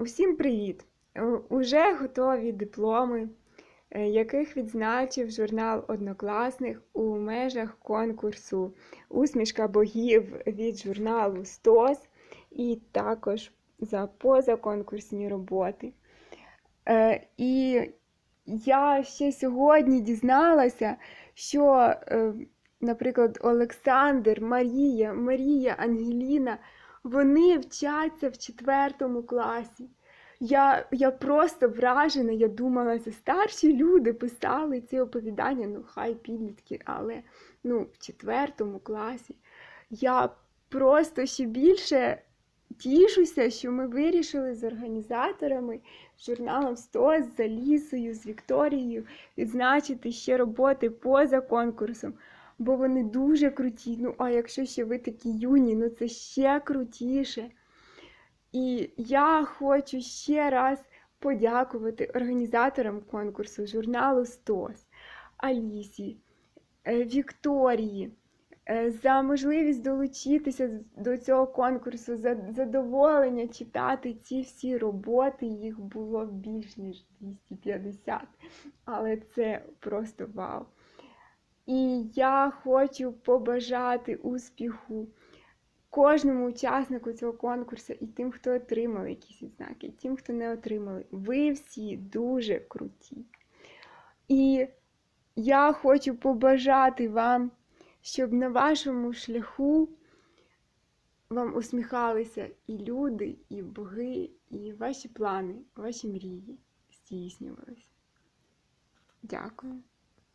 Усім привіт! Е, Уже готові дипломи, е, яких відзначив журнал Однокласник у межах конкурсу Усмішка богів від журналу СТОС і також за позаконкурсні роботи. Е, І я ще сьогодні дізналася, що, наприклад, Олександр, Марія, Марія, Ангеліна, вони вчаться в четвертому класі. Я, я просто вражена, я думала, це старші люди писали ці оповідання, ну хай підлітки, але ну, в четвертому класі. Я просто ще більше тішуся, що ми вирішили з організаторами, журналом «Стос», з Алісою, з Вікторією відзначити ще роботи поза конкурсом, бо вони дуже круті. Ну, а якщо ще ви такі юні, ну це ще крутіше. І я хочу ще раз подякувати організаторам конкурсу, журналу «Стос», Алісі, е, Вікторії е, за можливість долучитися до цього конкурсу, за задоволення читати ці всі роботи. Їх було більш ніж 250, але це просто вау. І я хочу побажати успіху кожному учаснику цього конкурсу і тим, хто отримали якісь відзнаки, і тим, хто не отримали. Ви всі дуже круті. І я хочу побажати вам, щоб на вашому шляху вам усміхалися і люди, і боги, і ваші плани, ваші мрії здійснювалися. Дякую.